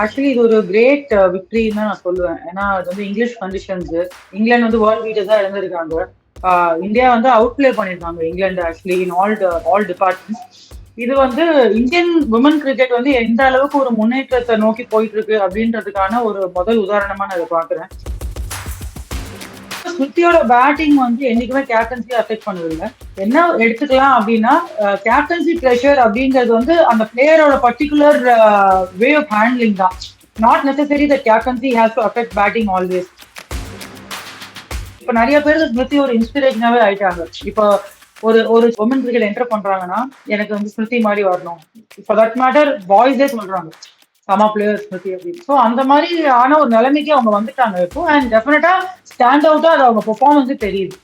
Actually இது ஒரு great விக்ட்ரின்னு uh, தான் நான் சொல்லுவேன். ஏன்னா அது வந்து இங்கிலீஷ் கண்டிஷன்ஸ் இங்கிலாந்து வந்து வேர்ல்ட் லீடர்ஸா இருந்திருக்காங்க. இந்தியா வந்து அவுட் பிளே பண்ணியிருக்காங்க England actually in all all departments இது வந்து இந்தியன் உமன் கிரிக்கெட் வந்து எந்த அளவுக்கு ஒரு முன்னேற்றத்தை நோக்கி போயிட்டு இருக்கு அப்படின்றதுக்கான ஒரு முதல் உதாரணமா நான் இதை பாக்குறேன் ஸ்மிருதியோட பேட்டிங் வந்து என்னைக்குமே கேப்டன்சி அஃபெக்ட் பண்ணதில்லை. என்ன எடுத்துக்கலாம் அப்படின்னா கேப்டன்சி ப்ரெஷர் அப்படிங்கிறது வந்து அந்த பிளேயரோட பர்டிகுலர் வே ஆஃப் ஹேண்ட்லிங் தான். Not necessary the captaincy has to affect batting always இப்போ நிறைய பேருக்கு ஸ்மிருதி ஒரு இன்ஸ்பிரேஷனாவே ஆயிட்டாங்க. இப்போ ஒரு ஒரு உமன் கிரிக்கெட் என்டர் பண்றாங்கன்னா எனக்கு வந்து ஸ்மிருதி மாதிரி வரணும். ஃபார் தட் மேட்டர் பாய்ஸே சொல்றாங்க. சமா பிளேயர் ஸ்மிருதி அப்படின்னு ஸோ அந்த மாதிரி ஆன ஒரு நிலைமைக்கு அவங்க வந்துட்டாங்க இப்போ. அண்ட் டெஃபினட்டா ஸ்டாண்ட் அவுட்டா அது அவங்க பெர்ஃபார்மன்ஸ் தெரியுது.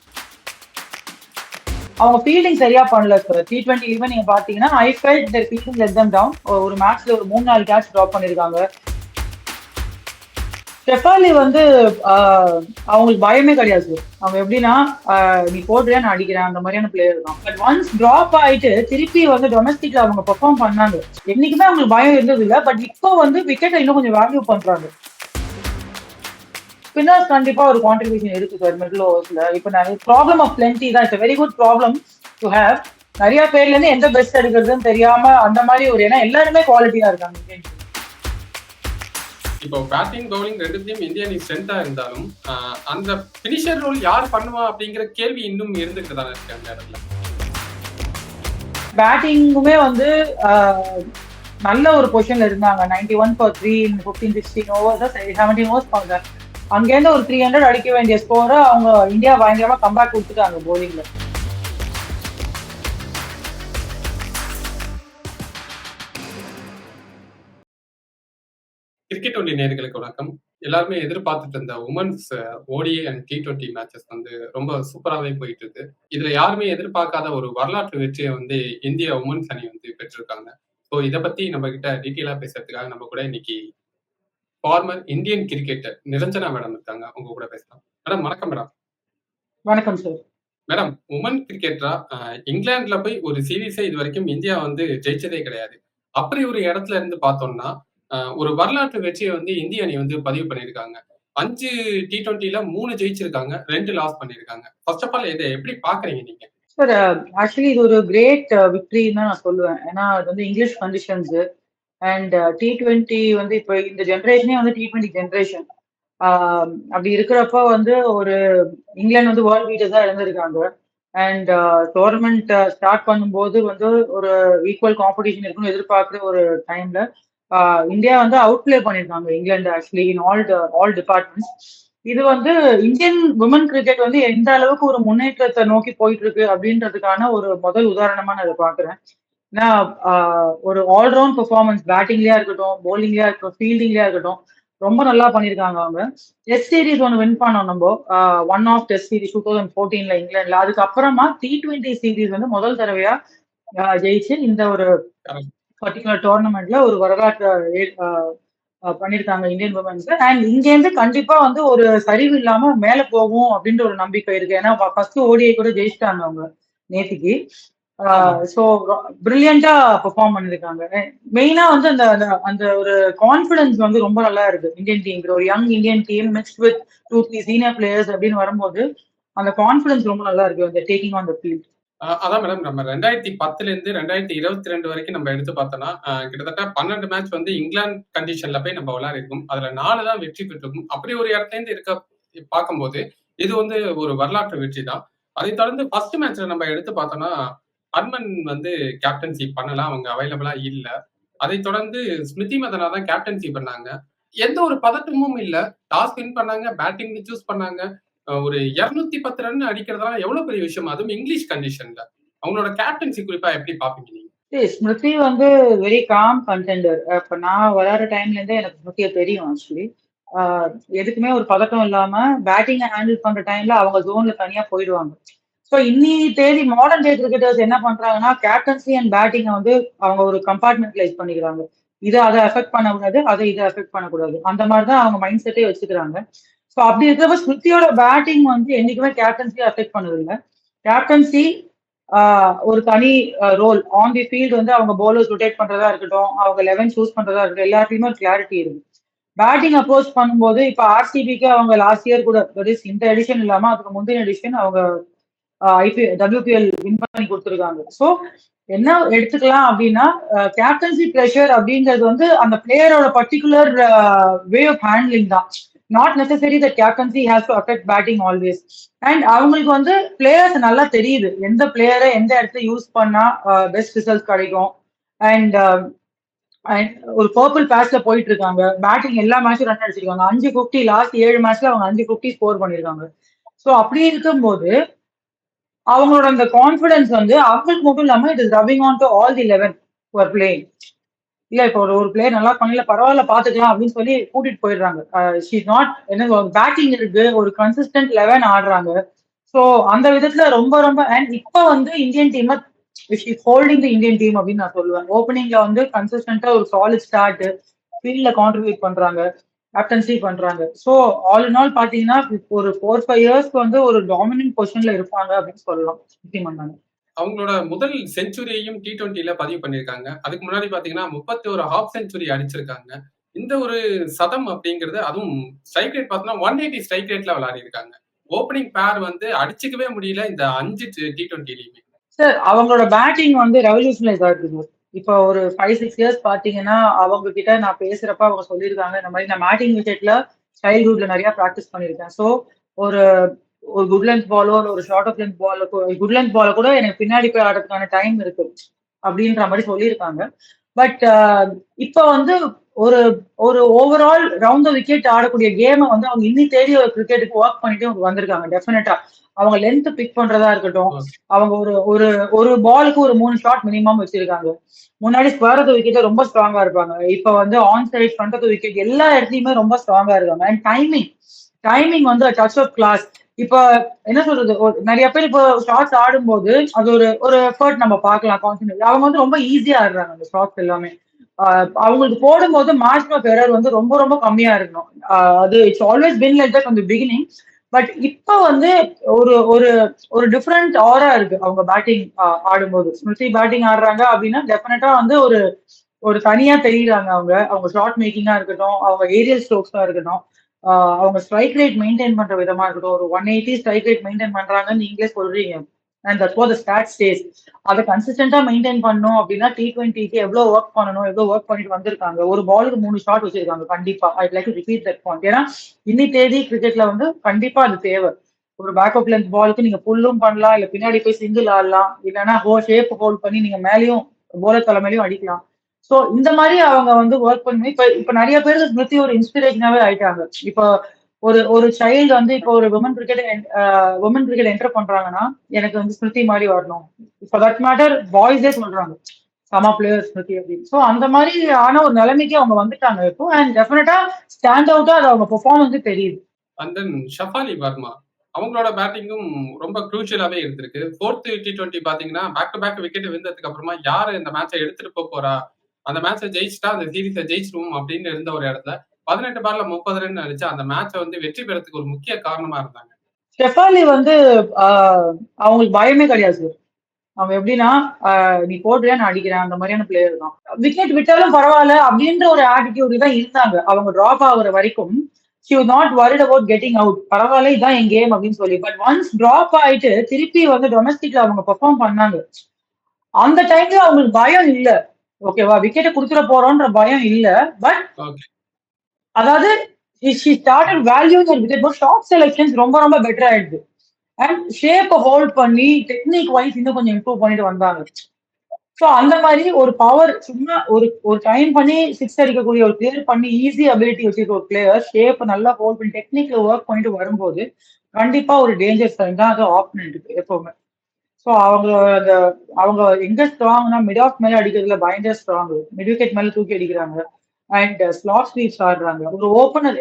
அவங்க ஃபீல்டிங் சரியா பண்ணல சார் டி டுவெண்ட்டி ஈவன் நீங்க பாத்தீங்கன்னா I felt their fielding let them down ஒரு மேட்ச்ல ஒரு மூணு நாலு கேட்ச் ட்ராப் பண்ணிருக்காங்க. ஷெஃபாலி வந்து அவங்களுக்கு பயமே கிடையாது அவங்க எப்படின்னா நீ போடுறியா நான் அடிக்கிறேன் அந்த மாதிரியான பிளேயர் தான். பட் ஒன்ஸ் டிராப் ஆயிட்டு திருப்பி வந்து டொமஸ்டிக்ல அவங்க பெர்ஃபார்ம் பண்ணாங்க என்னைக்குமே அவங்களுக்கு பயம் இருந்தது இல்ல பட் இப்போ வந்து விக்கெட்டை இன்னும் கொஞ்சம் வேல்யூ பண்றாங்க. ஸ்பின்னர்ஸ் கண்டிப்பா ஒரு கான்ட்ரிபியூஷன் இருக்கு சார் மிடில் ஓவர்ஸ்ல இப்போ நிறைய ப்ராப்ளம் ஆஃப் பிளென்டி தான். It's very good problem to have நிறைய பேர்ல இருந்து எந்த பெஸ்ட் எடுக்கிறதுன்னு தெரியாம அந்த மாதிரி ஒரு ஏன்னா எல்லாருமே குவாலிட்டியா இருக்காங்க இப்போ பேட்டிங் பவுலிங் ரெண்டுத்தையும் இந்தியா நீ ஸ்ட்ரென்த்தா இருந்தாலும் அந்த பினிஷர் ரோல் யார் பண்ணுவா அப்படிங்கிற கேள்வி இன்னும் இருந்துட்டு தானே இருக்கு அந்த இடத்துல. பேட்டிங்குமே வந்து ஆஹ், நல்ல ஒரு பொசிஷன்ல இருந்தாங்க. Ninety one for three fifteen sixteen overs seventeen overs பண்ணாங்க அங்கேருந்து ஒரு த்ரீ ஹண்ட்ரட் அடிக்க வேண்டிய ஸ்கோரை அவங்க இந்தியா பயங்கரமா கம்பேக் கொடுத்துட்டாங்க போலிங்ல கிரிக்கெட் ஒன்லி நேர்களுக்கு வணக்கம். எல்லாருமே எதிர்பார்த்துட்டு இருந்த women's ODI and T twenty matches வந்து ரொம்ப சூப்பராகவே போயிட்டு இருக்கு இதுல யாருமே எதிர்பார்க்காத ஒரு வரலாற்று வெற்றியை வந்து இந்திய உமன்ஸ் அணி வந்து பெற்றிருக்காங்க. ஸோ இதை பத்தி நம்ம கிட்ட டீட்டெயிலா பேசுறதுக்காக நம்ம கூட இன்னைக்கு former Indian cricketer Niranjana madam இருக்காங்க. உங்க கூட பேசலாம். மேடம் வணக்கம் மேடம் வணக்கம் சார் மேடம் உமன் கிரிக்கெட்டரா இங்கிலாந்துல போய் ஒரு சீரீஸை இது வரைக்கும் இந்தியா வந்து ஜெயிச்சதே கிடையாது. அப்படி ஒரு இடத்துல இருந்து பார்த்தோம்னா ஒரு வரலாற்று வெற்றியை வந்து இந்திய அணி வந்து பதிவு பண்ணியிருக்காங்க. அஞ்சு டி டுவெண்ட்டில மூணு ஜெயிச்சிருக்காங்க ரெண்டு லாஸ் பண்ணியிருக்காங்க. ஃபர்ஸ்ட் ஆஃப் ஆல் இதை எப்படி பாக்குறீங்க நீங்க? சார் ஆக்சுவலி இது ஒரு கிரேட் விக்டரின்னு தான் நான் சொல்லுவேன். ஏன்னா அது வந்து English conditions and T twenty வந்து இப்போ இந்த ஜென்ரேஷனே வந்து டி டுவெண்ட்டி ஜென்ரேஷன் அப்படி இருக்கிறப்ப வந்து ஒரு இங்கிலாந்து வந்து வேர்ல்ட் லீடர்ஸா இருந்திருக்காங்க அண்ட் டோர்னமெண்ட் ஸ்டார்ட் பண்ணும்போது வந்து ஒரு ஈக்குவல் காம்படிஷன் இருக்குன்னு எதிர்பார்க்குற ஒரு டைம்ல இந்தியா வந்து அவுட் பிளே பண்ணியிருக்காங்க. England actually in all all departments இது வந்து இந்தியன் உமன் கிரிக்கெட் வந்து எந்த அளவுக்கு ஒரு முன்னேற்றத்தை நோக்கி போயிட்டு இருக்கு அப்படின்றதுக்கான ஒரு முதல் உதாரணமா நான் இதை பாக்குறேன் ஏன்னா ஒரு ஆல்ரவுண்ட் பெர்ஃபார்மன்ஸ் பேட்டிங்லயா இருக்கட்டும் போலிங்லயா இருக்கட்டும் ஃபீல்டிங்லயா இருக்கட்டும் ரொம்ப நல்லா பண்ணியிருக்காங்க அவங்க. டெஸ்ட் சீரிஸ் ஒன்று வின் பண்ணோம் நம்ம. One of test series two thousand ஃபோர்டீன்ல இங்கிலாந்துல. அதுக்கப்புறமா டி டுவெண்ட்டி சீரிஸ் வந்து முதல் தடவையா ஜெயிச்சு இந்த ஒரு பர்டிகுலர் டோர்னமெண்ட்ல ஒரு வரலாற்று பண்ணியிருக்காங்க இந்தியன் உமன்ஸ் அண்ட் இங்கேருந்து கண்டிப்பா வந்து ஒரு சரிவு இல்லாம மேல போகும் அப்படின்ற ஒரு நம்பிக்கை இருக்கு. ஏன்னா ஃபர்ஸ்ட் ஓடிஐ கூட ஜெயிச்சிட்டாங்க அவங்க நேத்திக்கு. ஸோ பிரில்லியண்டா பெர்ஃபார்ம் பண்ணிருக்காங்க. மெயினா வந்து அந்த அந்த- ஒரு கான்ஃபிடன்ஸ் வந்து ரொம்ப நல்லா இருக்கு இந்தியன் டீம் ஒரு young Indian team mixed with two three senior players அப்படின்னு வரும்போது அந்த கான்ஃபிடன்ஸ் ரொம்ப நல்லா இருக்கு. அந்த டேக்கிங் ஆன் த ஃபீல்ட் அதான் மேடம் நம்ம ரெண்டாயிரத்தி பத்துல இருந்து ரெண்டாயிரத்தி இருபத்தி ரெண்டு வரைக்கும் நம்ம எடுத்து பார்த்தோம்னா கிட்டத்தட்ட பன்னெண்டு மேட்ச் வந்து இங்கிலாந்து கண்டிஷன்ல போய் நம்ம விளையாடிருக்கோம். அதுல நாலு தான் வெற்றி பெற்றிருக்கும். அப்படி ஒரு இடத்துல இருந்து இருக்க பார்க்கும்போது இது வந்து ஒரு வரலாற்று வெற்றி தான். அதை தொடர்ந்து ஃபர்ஸ்ட் மேட்ச்ல நம்ம எடுத்து பார்த்தோம்னா அர்மன் வந்து கேப்டன்சி பண்ணலாம். அவங்க அவைலபிளா இல்ல. அதை தொடர்ந்து ஸ்மிருதி மதனா தான் கேப்டன்சி பண்ணாங்க. எந்த ஒரு பதட்டமும் இல்ல. டாஸ் வின் பண்ணாங்க பேட்டிங் சூஸ் பண்ணாங்க. ஒரு இருநூத்தி பத்து ரன் அடிக்கிறதுலாம் எவ்வளவு பெரிய விஷயம்? அதுவும் இங்கிலீஷ் கண்டிஷன்ல அவங்களோட கேப்டன்சி குறிப்பா எப்படி பாப்பீங்க நீங்க? ஸ்மிருதி வந்து வெரி காம் கண்டெண்டர் இப்ப நான் விளையாடுற டைம்ல இருந்தே எனக்கு ஸ்மிருதியை தெரியும் ஆக்சுவலி எதுக்குமே ஒரு பதட்டம் இல்லாம பேட்டிங்கை ஹேண்டில் பண்ற டைம்ல அவங்க ஜோன்ல தனியா போயிடுவாங்க. ஸோ இன்னி தேதி மாடர்ன் டே கிரிக்கெட்டர்ஸ் என்ன பண்றாங்கன்னா கேப்டன்சி அண்ட் பேட்டிங்கை வந்து அவங்க ஒரு கம்பார்ட்மெண்ட்லைஸ் பண்ணிக்கிறாங்க. இதை அதை அஃபெக்ட் பண்ணக்கூடாது அதை இதை அஃபெக்ட் பண்ணக்கூடாது. அந்த மாதிரி தான் அவங்க மைண்ட் செட்டே வச்சுக்கிறாங்க. ஸோ அப்படி இருக்கிறப்ப ஸ்மிருதியோட பேட்டிங் வந்து என்னைக்குமே கேப்டன்சி அஃபெக்ட் பண்ணதில்லை. கேப்டன்சி ஒரு தனி ரோல் ஆன் தி ஃபீல்டு வந்து அவங்க போலர்ஸ் ரொட்டேட் பண்றதா இருக்கட்டும் அவங்க லெவன் சூஸ் பண்றதா இருக்கட்டும் எல்லாத்தையுமே ஒரு கிளாரிட்டி இருக்கு. பேட்டிங் அப்ரோச் பண்ணும்போது இப்ப ஆர்சிபிக்கு அவங்க லாஸ்ட் இயர் கூட இந்த எடிஷன் இல்லாம அதுக்கு முந்தைய எடிஷன் அவங்க ஐபி டபிள்யூபிஎல் வின் பண்ணி கொடுத்துருக்காங்க. ஸோ என்ன எடுத்துக்கலாம் அப்படின்னா கேப்டன்சி ப்ரெஷர் அப்படிங்கிறது வந்து அந்த பிளேயரோட பர்டிகுலர் வே ஆஃப் ஹேண்ட்லிங் தான். Not necessary the captaincy has to affect batting always and அவங்களுக்கு வந்து பிளேயர்ஸ் நல்லா தெரியுது. எந்த பிளேயரை எந்த இடத்துல யூஸ் பண்ணா பெஸ்ட் ரிசல்ட் கிடைக்கும். அண்ட் um, ஒரு பர்பிள் பேஸ்ல போயிட்டு இருக்காங்க. பேட்டிங் எல்லா மேட்சும் ரன் அடிச்சிருக்காங்க. அஞ்சு பிப்டி லாஸ்ட் ஏழு மேட்ச்ல அவங்க அஞ்சு பிப்டி ஸ்கோர் பண்ணிருக்காங்க. ஸோ அப்படி இருக்கும்போது அவங்களோட அந்த கான்பிடன்ஸ் வந்து அவங்களுக்கு மட்டும் இல்லாம it is rubbing on to all the eleven ஒரு பிளேயிங் இல்ல இப்ப ஒரு ஒரு பிளேயர் நல்லா பண்ணல பரவாயில்ல பாத்துக்கலாம் அப்படின்னு சொல்லி கூட்டிட்டு போயிடுறாங்க. ஷீ நாட் என்ன பேட்டிங் இருக்கு ஒரு கன்சிஸ்டன்ட் லெவன் ஆடுறாங்க. ஸோ அந்த விதத்துல ரொம்ப ரொம்ப அண்ட் இப்போ வந்து Indian team holding the Indian team அப்படின்னு நான் சொல்லுவேன். ஓப்பனிங்ல வந்து கன்சிஸ்டன்டா ஒரு சாலிட் ஸ்டார்ட் ஃபீல்ட்ல கான்ட்ரிபியூட் பண்றாங்க கேப்டன்சி பண்றாங்க. ஸோ ஆல் இன் ஆல் பாத்தீங்கன்னா ஒரு ஃபோர் ஃபைவ் இயர்ஸ்க்கு வந்து ஒரு டாமினன்ட் பொசிஷன்ல இருப்பாங்க அப்படின்னு சொல்லலாம். பண்ணாங்க அவங்களோட முதல் செஞ்சுரியையும் டி டுவெண்ட்டில பதிவு பண்ணியிருக்காங்க. அதுக்கு முன்னாடி பாத்தீங்கன்னா முப்பத்தி ஒரு ஹாஃப் செஞ்சுரி அடிச்சிருக்காங்க. இந்த ஒரு சதம் அப்படிங்கிறது அதுவும் ஸ்ட்ரைக் ரேட் பார்த்தோம்னா ஒன் எயிட்டி ஸ்ட்ரைக் ரேட்ல விளையாடி இருக்காங்க ஓப்பனிங் பேர் வந்து அடிச்சுக்கவே முடியல இந்த அஞ்சு டி டுவெண்ட்டிலையுமே சார் அவங்களோட பேட்டிங் வந்து ரெவல்யூஷனலைஸ் ஆயிருக்கு இப்போ ஒரு ஃபைவ் சிக்ஸ் இயர்ஸ் பாத்தீங்கன்னா அவங்க கிட்ட நான் பேசுறப்ப அவங்க சொல்லியிருக்காங்க இந்த மாதிரி நான் பேட்டிங் விக்கெட்ல சைல்ட்ஹுட்ல நிறைய ப்ராக்டிஸ் பண்ணியிருக்கேன். ஸோ ஒரு ஒரு குட் லென்த் பாலோ ஒரு short of length ball good length பால கூட எனக்கு பின்னாடி போய் ஆடுறதுக்கான டைம் இருக்கு அப்படின்ற மாதிரி சொல்லியிருக்காங்க. பட் இப்போ வந்து ஒரு ஒரு ஓவரால் ரவுண்ட் விக்கெட் ஆடக்கூடிய கேமை வந்து அவங்க இன்னி தேடி ஒரு கிரிக்கெட்டுக்கு ஒர்க் பண்ணிட்டு வந்திருக்காங்க டெஃபினட்டா அவங்க லென்த் பிக் பண்றதா இருக்கட்டும் அவங்க ஒரு ஒரு ஒரு பாலுக்கு ஒரு மூணு ஷாட் மினிமம் வச்சிருக்காங்க. முன்னாடி ஸ்கொயர் ஆஃப் விக்கெட் ரொம்ப ஸ்ட்ராங்கா இருப்பாங்க. இப்ப வந்து ஆன் சைட் ஃப்ரண்ட் விக்கெட் எல்லா இடத்துலயுமே ரொம்ப ஸ்ட்ராங்கா இருக்காங்க. அண்ட் டைமிங் டைமிங் வந்து டச் ஆஃப் கிளாஸ் இப்ப என்ன சொல்றது நிறைய பேர் இப்போ ஷார்ட்ஸ் ஆடும்போது அது ஒரு ஒரு எஃபர்ட் நம்ம பார்க்கலாம் கான்சன்ட்ரேட் அவங்க வந்து ரொம்ப ஈஸியா ஆடுறாங்க அந்த ஷார்ட்ஸ் எல்லாமே. அவங்களுக்கு போடும்போது மார்ஜின் ஆஃப் எரர் வந்து ரொம்ப ரொம்ப கம்மியா இருக்கணும். அது it's always been like that அந்த பிகினிங் பட் இப்ப வந்து ஒரு ஒரு ஒரு டிஃப்ரெண்ட் ஆரா இருக்கு அவங்க பேட்டிங் ஆடும்போது. ஸ்மிருதி பேட்டிங் ஆடுறாங்க அப்படின்னா டெஃபினட்டா வந்து ஒரு ஒரு தனியா தெரியுறாங்க அவங்க. அவங்க ஷார்ட் மேக்கிங்கா இருக்கட்டும் அவங்க ஏரியல் ஸ்ட்ரோக்ஸா இருக்கட்டும். அவங்க ஸ்ட்ரைக் ரேட் மெயின்டைன் பண்ற விதமா இருக்கட்டும் ஒரு one eighty strike rate maintain பண்றாங்கன்னு நீங்களே சொல்றீங்க. And that for the stat stays அதை கன்சிஸ்டன்டா மெயின்டைன் பண்ணும் அப்படின்னா டி டுவெண்ட்டிக்கு எவ்வளவு ஒர்க் பண்ணணும் எவ்வளவு ஒர்க் பண்ணிட்டு வந்திருக்காங்க. ஒரு பாலுக்கு மூணு ஷாட் வச்சிருக்காங்க கண்டிப்பா. I like repeat that point ஏன்னா இன்னி தேதி கிரிக்கெட்ல வந்து கண்டிப்பா அது தேவை. ஒரு பேக்கப் லென்த் பாலுக்கு நீங்க புல்லும் பண்ணலாம் இல்ல பின்னாடி போய் சிங்கிள் ஆடலாம். இல்லைன்னா ஹோ ஷேப் ஹோல்ட் பண்ணி நீங்க மேலேயும் போலர் தலைமையிலையும் அடிக்கலாம். ஸோ இந்த மாதிரி அவங்க வந்து ஒர்க் பண்ணி இப்ப இப்ப நிறைய பேருக்கு ஸ்மிருதி ஒரு இன்ஸ்பிரேஷனாவே ஆயிட்டாங்க. இப்போ ஒரு ஒரு சைல்டு வந்து இப்போ ஒரு women cricket women cricket enter பண்றாங்கன்னா எனக்கு வந்து ஸ்மிருதி மாதிரி வரணும். இப்போ தட் மேட்டர் பாய்ஸே சொல்றாங்க. சமா பிளேயர் ஸ்மிருதி அப்படின்னு. ஸோ அந்த மாதிரி ஆன ஒரு நிலைமைக்கு அவங்க வந்துட்டாங்க இப்போ. அண்ட் டெஃபினட்டா ஸ்டாண்ட் அவுட்டா அது அவங்க பெர்ஃபார்மன்ஸ் தெரியுது. அண்ட் தென் ஷஃபாலி வர்மா அவங்களோட பேட்டிங்கும் ரொம்ப க்ரூஷியலாவே இருந்திருக்கு. ஃபோர்த் டி டுவெண்ட்டி பாத்தீங்கன்னா பேக் டு பேக் விக்கெட் விழுந்ததுக்கு அப்புறமா யாரு இந்த மேட்சை எடுத்துட்டு போக போறா? அந்த மேட்சை ஜெயிச்சிட்டா அந்த சீரீஸை ஜெயிச்சிருவோம் அப்படின்னு இருந்த ஒரு இடத்துல பதினெட்டு பால்ல முப்பது ரன் அடிச்சு அந்த மேட்சை வந்து வெற்றி பெறத்துக்கு ஒரு முக்கிய காரணமா இருந்தாங்க. ஸ்டெஃபாலி வந்து அவங்களுக்கு பயமே கிடையாது சார் அவன் எப்படின்னா நீ போடுறியா நான் அடிக்கிறேன் அந்த மாதிரியான பிளேயர் தான். விக்கெட் விட்டாலும் பரவாயில்ல அப்படின்ற ஒரு ஆட்டிடியூட் தான் இருந்தாங்க. அவங்க டிராப் ஆகுற வரைக்கும் she not worried about getting out பரவாயில்ல இதான் என் கேம் அப்படின்னு சொல்லி. பட் ஒன்ஸ் டிராப் ஆயிட்டு திருப்பி வந்து டொமஸ்டிக்ல அவங்க பெர்ஃபார்ம் பண்ணாங்க. அந்த டைம்ல அவங்களுக்கு பயம் இல்லை. ஓகேவா விக்கெட்டை கொடுத்துட போறோன்ற பயம் இல்ல பட் அதாவது she started values wicket shot selections ரொம்ப ரொம்ப பெட்டர் ஆயிடுது. அண்ட் ஷேப்பை ஹோல்ட் பண்ணி டெக்னிக் வைஸ் இன்னும் கொஞ்சம் இம்ப்ரூவ் பண்ணிட்டு வந்தாங்க. ஸோ அந்த மாதிரி ஒரு பவர் சும்மா ஒரு ஒரு டைம் பண்ணி சிக்ஸ் அடிக்கக்கூடிய ஒரு பிளேயர் பண்ணி ஈஸி அபிலிட்டி வச்சிருக்க ஒரு பிளேயர் ஷேப் நல்லா ஹோல்ட் பண்ணி டெக்னிக்ல ஒர்க் பண்ணிட்டு வரும்போது கண்டிப்பா ஒரு டேஞ்சர் சைன் தான் அது ஆப்போனண்ட்டுக்கு எப்பவுமே. ஸோ அவங்க அந்த அவங்க எங்க ஸ்ட்ராங்னா மிட் ஆஃப் மேல அடிக்கிறதுல பயங்கர ஸ்ட்ராங் மிட் விக்கெட் மேல தூக்கி அடிக்கிறாங்க. அண்ட் ஸ்லாட் ஸ்வீப்ஸ் ஆடுறாங்க. ஒரு ஓப்பனர்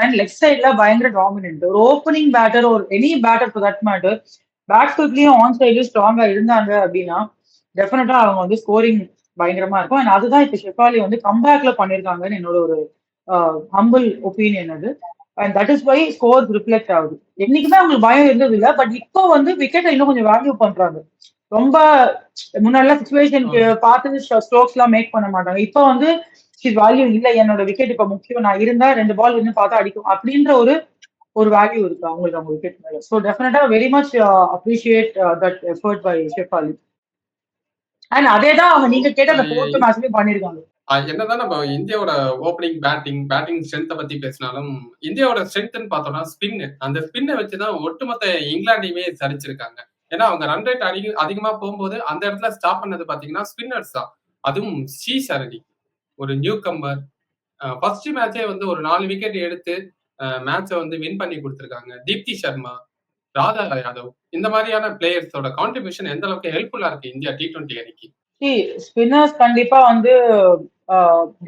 அண்ட் லெஃப்ட் சைட்ல பயங்கர டாமினன்ட் ஒரு ஓப்பனிங் பேட்டர் ஒரு any batter for that matter back ஃபுட்லயும் on சைட்லயும் ஸ்ட்ராங்கா இருந்தாங்க அப்படின்னா டெஃபினட்டா அவங்க வந்து ஸ்கோரிங் பயங்கரமா இருக்கும். அண்ட் அதுதான் இப்போ ஷெஃபாலி வந்து கம்பேக்ல பண்ணிருக்காங்கன்னு என்னோட ஒரு uh, ஹம்பிள் ஒப்பீனியன் அது. And that is why score reflect ஆகுது. என்னைக்குமே அவங்களுக்கு பயம் இருந்தது இல்லை பட் இப்போ வந்து விக்கெட்டை இன்னும் கொஞ்சம் வேல்யூ பண்றாங்க. ரொம்ப முன்னாடி சுச்சுவேஷனுக்கு பார்த்து ஸ்ட்ரோக்ஸ் எல்லாம் மேக் பண்ண மாட்டாங்க. இப்போ வந்து வேல்யூ இல்ல என்னோட விக்கெட் இப்ப முக்கியம் நான் இருந்தா ரெண்டு பால் வந்து பார்த்தா அடிக்கும் அப்படின்ற ஒரு ஒரு வேல்யூ இருக்கு அவங்களுக்கு அவங்க விக்கெட் மேல. So definitely very much appreciate that effort by Shafali and அதே தான் அவங்க நீங்க கேட்ட அந்த ஃபோர்த் மேட்ச்லயும் பண்ணிருக்காங்க. என்னதான் நம்ம இந்தியாவோட ஓப்பனிங் பேட்டிங் பேட்டிங் ஸ்ட்ரென்த்தை பத்தி பேசினாலும் இந்தியாவோட ஸ்ட்ரென்த்னு பார்த்தோம்னா ஸ்பின்னு அந்த ஸ்பின்னை வச்சுதான் ஒட்டுமொத்த இங்கிலாண்டையுமே சரிச்சிருக்காங்க. ஏன்னா அவங்க ரன் ரேட் அதிக அதிகமா போகும்போது அந்த இடத்துல ஸ்டாப் பண்ணது பாத்தீங்கன்னா ஸ்பின்னர்ஸ் தான். அதுவும் சி சரணி ஒரு நியூ கம்பர் ஃபர்ஸ்ட் மேட்சே வந்து ஒரு நாலு விக்கெட் எடுத்து மேட்சை வந்து வின் பண்ணி கொடுத்துருக்காங்க. தீப்தி சர்மா ராதா யாதவ் இந்த மாதிரியான பிளேயர்ஸோட கான்ட்ரிபியூஷன் எந்த அளவுக்கு ஹெல்ப்ஃபுல்லா இருக்கு இந்தியா டி டுவெண்ட்டி அணிக்கு? ஸ்பின்னர்ஸ் கண்டிப்பா வந்து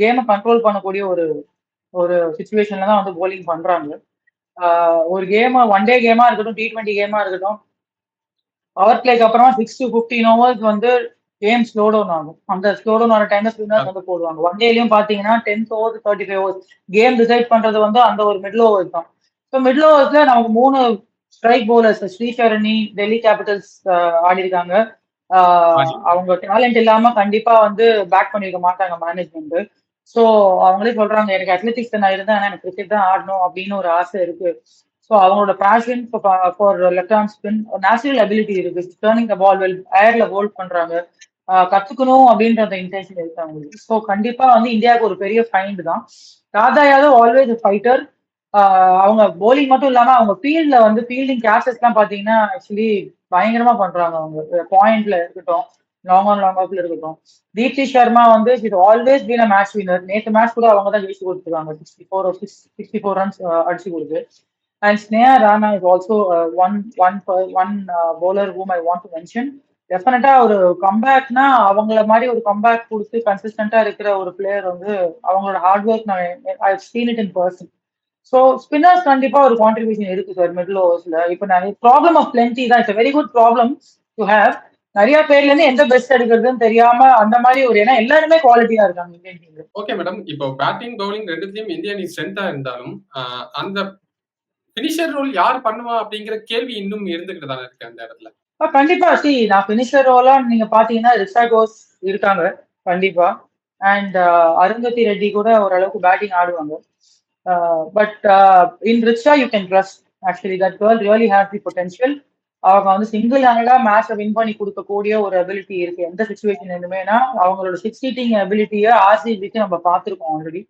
கேமை கண்ட்ரோல் பண்ணக்கூடிய ஒரு ஒரு சுச்சுவேஷன்ல தான் வந்து போலிங் பண்றாங்க. ஒரு கேம் ஒன் டே கேமா இருக்கட்டும் டி ட்வெண்ட்டி கேமா இருக்கட்டும் பவர் பிளேக்கு அப்புறமா சிக்ஸ் டு ஃபிஃப்டீன் ஓவர்ஸ் வந்து கேம் ஸ்லோ டவுன் ஆகும். அந்த ஸ்லோ டவுன் ஆன டைம்ல ஸ்பின்னர்ஸ் வந்து போடுவாங்க. ஒன் டேலயும் பாத்தீங்கன்னா tenth over thirty five overs game decide பண்றது வந்து அந்த ஒரு மிடில் ஓவர் தான். ஸோ மிடில் ஓவர்ஸ்ல நமக்கு மூணு strike bowlers Shree Charani Delhi Capitals ஆடி இருக்காங்க அவங்க டேலண்ட் இல்லாம கண்டிப்பா வந்து பேக் பண்ணிருக்க மாட்டாங்க மேனேஜ்மெண்ட் ஸோ அவங்களே சொல்றாங்க எனக்கு அத்லெட்டிக்ஸ் நான் இருந்தேன் எனக்கு கிரிக்கெட் தான் ஆடணும் அப்படின்னு ஒரு ஆசை இருக்கு. ஸோ அவங்களோட passion for left hand spin natural ability இருக்கு. டேர்னிங் த பால் வெல் ஏர்ல ஹோல்ட் பண்றாங்க. கத்துக்கணும் அப்படின்ற அந்த இன்டென்ஷன் இருக்கு அவங்களுக்கு ஸோ கண்டிப்பா வந்து இந்தியாவுக்கு ஒரு பெரிய ஃபைண்ட் தான். ராதா யாதவ் ஆல்வேஸ் ஃபைட்டர் அவங்க போலிங் மட்டும் இல்லாம அவங்க ஃபீல்ட்ல வந்து ஃபீல்டிங் கேசஸ் எல்லாம் பாத்தீங்கன்னா ஆக்சுவலி பயங்கரமா பண்றாங்க அவங்க. பாயிண்ட்ல இருக்கட்டும் லாங் ஆன் லாங் ஆஃப்ல இருக்கட்டும். தீப்தி சர்மா வந்து it always been a match winner நேற்று மேட்ச் கூட அவங்க தான் ஜெயிச்சு கொடுத்துருக்காங்க. Sixty four sixty four runs அடிச்சு கொடுத்து. And Sneha Rana is also one one one bowler whom I want to mention definitely ஒரு கம்பேக்னா அவங்கள மாதிரி ஒரு கம்பேக் கொடுத்து கன்சிஸ்டண்டா இருக்கிற ஒரு பிளேயர் வந்து அவங்களோட ஹார்ட் ஒர்க் நான் I seen it in person so spinners கண்டிப்பா ஒரு கான்ட்ரிபியூஷன் இருக்கு சார் மிடில் ஓவர்ஸ்ல இப்போ நிறைய ப்ராப்ளம் ஆஃப் பிளென்டி தான். It's very good problem to have நிறைய பேர்ல இருந்து எந்த பெஸ்ட் எடுக்கிறதுன்னு தெரியாம அந்த மாதிரி ஒரு ஏன்னா எல்லாருமே குவாலிட்டியா இருக்காங்க இந்தியன் டீம்ல ஓகே மேடம் இப்போ பேட்டிங் பவுலிங் ரெண்டுத்தையும் இந்தியா நீ ஸ்ட்ரென்த்தா இருந்தாலும் அந்த பினிஷர் ரோல் யார் பண்ணுவா அப்படிங்கிற கேள்வி இன்னும் இருந்துகிட்டு தானே இருக்கு அந்த இடத்துல. கண்டிப்பா. சி நான் பினிஷர் ரோலா நீங்க பாத்தீங்கன்னா ரிஷா கோஸ் இருக்காங்க கண்டிப்பா. அண்ட் அருந்ததி ரெட்டி கூட ஓரளவுக்கு பேட்டிங் ஆடுவாங்க. But in Richa you can trust actually that girl really has the potential அவங்க வந்து சிங்கிள் ஹேண்டா மேட்சை வின் பண்ணி கொடுக்கக்கூடிய ஒரு அபிலிட்டி இருக்கு. எந்த சுச்சுவேஷன் இருந்துமேனா அவங்களோட சிக்ஸ் ஹீட்டிங் அபிலிட்டியை ஆர்சிபிக்கு நம்ம பார்த்துருக்கோம் already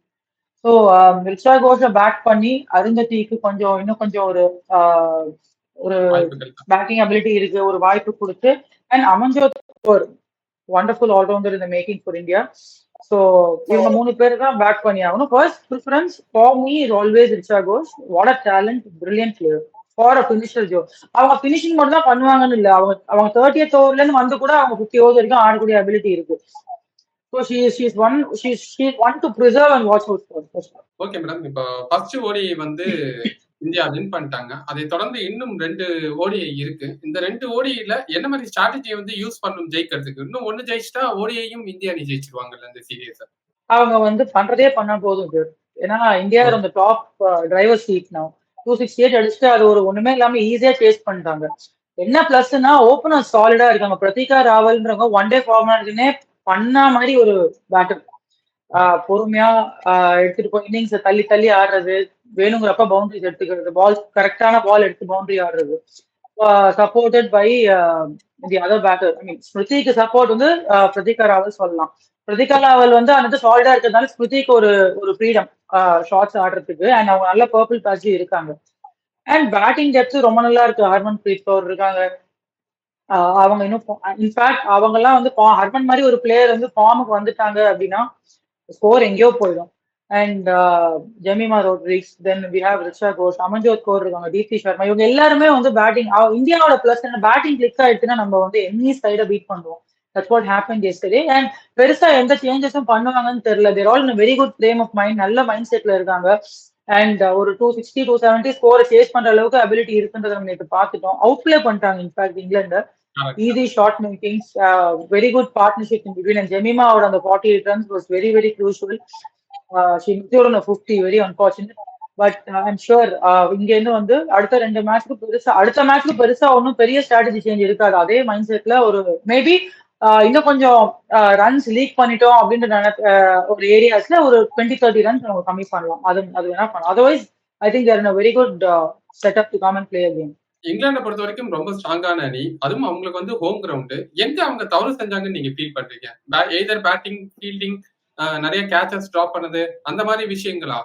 so Richa Ghosh back பண்ணி அருந்ததிக்கு கொஞ்சம் இன்னும் கொஞ்சம் ஒரு ஒரு பேட்டிங் அபிலிட்டி இருக்கு ஒரு வாய்ப்பு கொடுத்து. அண்ட் அமன்ஜோத் ஒரு வண்டர்ஃபுல் ஆல்ரவுண்டர் இந்த மேக்கிங் ஃபார் இந்தியா ஸோ இவங்க மூணு பேர் தான் பேக் பண்ணி ஆகணும். First preference for me is always Richa Ghosh what a talent brilliant player for a finisher Joe அவங்க பினிஷிங் மட்டும் தான் பண்ணுவாங்கன்னு இல்லை. அவங்க அவங்க தேர்ட்டி எத் இருந்து வந்து கூட அவங்க ஃபிஃப்டி ஓவர் வரைக்கும் ஆடக்கூடிய அபிலிட்டி இருக்கு. So she she is one she she one to preserve and watch out okay madam இப்போ ஃபர்ஸ்ட் ஓடி வந்து இந்தியா வின் பண்ணிட்டாங்க. அதை தொடர்ந்து இன்னும் ரெண்டு ஓடிஐ இருக்கு. இந்த ரெண்டு ஓடிஐல என்ன மாதிரி ஸ்ட்ராட்டஜியை வந்து யூஸ் பண்ணும் ஜெயிக்கிறதுக்கு? இன்னும் ஒன்னு ஜெயிச்சுட்டா ஓடிஐயும் இந்தியா நீ ஜெயிச்சிருவாங்கல்ல இந்த சீரியஸ் அவங்க வந்து பண்றதே பண்ண போதும் ஏன்னா இந்தியா அந்த டாப் டிரைவர் சீட் நான் டூ சிக்ஸ்டி எயிட் அடிச்சுட்டு அது ஒரு ஒண்ணுமே இல்லாம ஈஸியா சேஸ் பண்ணிட்டாங்க. என்ன பிளஸ்னா ஓப்பனர் சாலிடா இருக்காங்க. பிரதீகா ராவல்ன்றவங்க ஒன் டே ஃபார்மேட்னே பண்ண மாதிரி ஒரு பேட்டர் பொறுமையா எடுத்துட்டு போய் இன்னிங்ஸ் தள்ளி தள்ளி ஆடுறது வேணுங்கிறப்ப பவுண்டரிஸ் எடுத்துக்கிறது. பால் கரெக்டான பால் எடுத்து பவுண்டரி ஆடுறது. Supported by the other batter I mean ஸ்மிருதிக்கு support வந்து uh, பிரதீகா ராவல் சொல்லலாம். பிரதீகா ராவல் வந்து அந்த சால்டா இருக்கிறதுனால ஸ்மிருதிக்கு ஒரு ஒரு ஃப்ரீடம் ஷார்ட்ஸ் uh, ஆடுறதுக்கு. அண்ட் அவங்க நல்ல பர்பிள் பேட்ச் இருக்காங்க. அண்ட் பேட்டிங் டெப்த் ரொம்ப நல்லா இருக்கு. ஹர்மன் பிரீத் கவுர் இருக்காங்க. Uh, அவங்க இன்னும் இன்ஃபேக்ட் அவங்க எல்லாம் வந்து ஹர்மன் மாதிரி ஒரு பிளேயர் வந்து ஃபார்முக்கு வந்துட்டாங்க அப்படின்னா ஸ்கோர் எங்கேயோ போயிடும். And Jemimah Rodrigues then we have Richa Ghosh Amanjot Kaur இருக்காங்க தீப்தி சர்மா இவங்க எல்லாருமே வந்து பேட்டிங் இந்தியாவோட பிளஸ் என்ன பேட்டிங் கிளிக் ஆயிடுச்சுன்னா நம்ம வந்து எனி சைடை பீட் பண்ணுவோம். That's what happen yesterday and பெருசா எந்த சேஞ்சஸும் பண்ணுவாங்கன்னு தெரியல. There all very good frame of mind நல்ல மைண்ட் செட்ல இருக்காங்க. அண்ட் ஒரு டூ சிக்ஸ்டி டூ செவன்டி ஸ்கோரை சேஸ் பண்ற அளவுக்கு அபிலிட்டி இருக்குன்றத நம்ம நேற்று பார்த்துட்டோம். அவுட் பிளே பண்ணிட்டாங்க in fact England easy short makings very good partnership in between and ஜெமிமாவோட அந்த forty eight runs was very very crucial she மிச்சோட fifty very unfortunate but I'm sure இங்க இருந்து வந்து அடுத்த ரெண்டு மேட்ச்க்கு பெருசா அடுத்த மேட்ச்க்கு பெருசா ஒன்றும் பெரிய ஸ்ட்ராட்டஜி சேஞ்ச் இருக்காது அதே மைண்ட் செட்ல ஒரு மேபி uh, இன்னும் கொஞ்சம் uh, ரன்ஸ் லீக் பண்ணிட்டோம் அப்படின்ற நினைப்ப uh, ஒரு ஏரியாஸ்ல ஒரு டுவெண்ட்டி தேர்ட்டி ரன்ஸ் நம்ம கம்மி பண்ணலாம். அது அது வேணா பண்ணலாம். Otherwise I think there very good setup to come and play game இங்கிலாண்டை பொறுத்த வரைக்கும் ரொம்ப ஸ்ட்ராங்கான அணி. அதுவும் அவங்களுக்கு வந்து ஹோம் கிரவுண்டு எங்க அவங்க தவறு செஞ்சாங்கன்னு நீங்க ஃபீல் பண்றீங்க? எய்தர் பேட்டிங் ஃபீல்டிங் நிறைய கேச்சஸ் டிராப் பண்ணது. அந்த மாதிரி விஷயங்களா?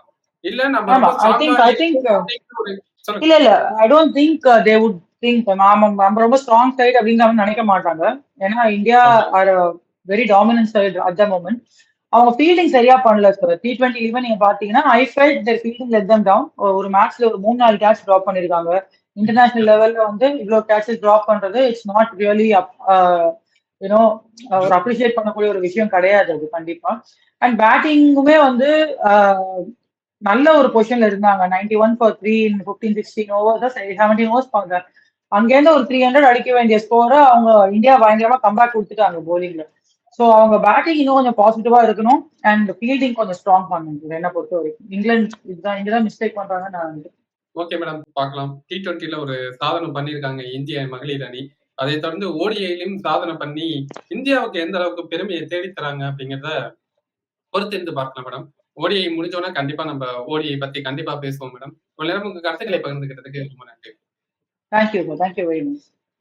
இல்ல நம்ம இல்ல இல்ல I don't think they would think நாம நம்ம ரொம்ப ஸ்ட்ராங் சைடு அப்படின்னு அவங்க நினைக்க மாட்டாங்க. ஏன்னா India are very dominant side at the moment அவங்க ஃபீல்டிங் சரியா பண்ணல சார் டி டுவெண்ட்டி லீவன் நீங்க பாத்தீங்கன்னா I felt their fielding let them down ஒரு மேட்ச்ல ஒரு மூணு நாலு கேட்ச் டிராப் பண்ணிருக்காங்க. இன்டர்நேஷனல் லெவல்ல வந்து இவ்வளவு கேட்சஸ் டிராப் பண்றது it's not really you know ஒரு அப்ரிஷியேட் பண்ணக்கூடிய ஒரு விஷயம் கிடையாது அது கண்டிப்பா. அண்ட் பேட்டிங்குமே வந்து நல்ல ஒரு பொசிஷன்ல இருந்தாங்க. Ninety one for three fifteen sixteen over தான் செவன்டீன் ஓவர்ஸ் பாங்க அங்கேருந்து ஒரு த்ரீ ஹண்ட்ரட் அடிக்க வேண்டிய ஸ்கோரை அவங்க இந்தியா பயங்கரமா கம்பேக் கொடுத்துட்டாங்க போலிங்ல ஸோ அவங்க பேட்டிங் இன்னும் கொஞ்சம் பாசிட்டிவா இருக்கணும். அண்ட் ஃபீல்டிங் கொஞ்சம் ஸ்ட்ராங் பண்ணணும். என்ன பொறுத்த வரைக்கும். இங்கிலாந்து இதுதான் இங்கதான் மிஸ்டேக் பண்றாங்க நான் ஓகே மேடம் பார்க்கலாம். டி ட்வெண்ட்டில ஒரு சாதனை பண்ணியிருக்காங்க இந்திய மகளிர் அணி. அதை தொடர்ந்து ஓடிஐலையும் சாதனை பண்ணி இந்தியாவுக்கு எந்த அளவுக்கு பெருமையை தேடித்தராங்க அப்படிங்கிறத பொறுத்திருந்து பார்க்கலாம் மேடம். ஓடிஐ முடிஞ்சோன்னா கண்டிப்பா நம்ம ஓடிஐ பத்தி கண்டிப்பா பேசுவோம் மேடம். ஒரு நேரம் உங்க கருத்துக்களை பகிர்ந்துக்கிறதுக்கு ரொம்ப நன்றி. Thank you thank you very much.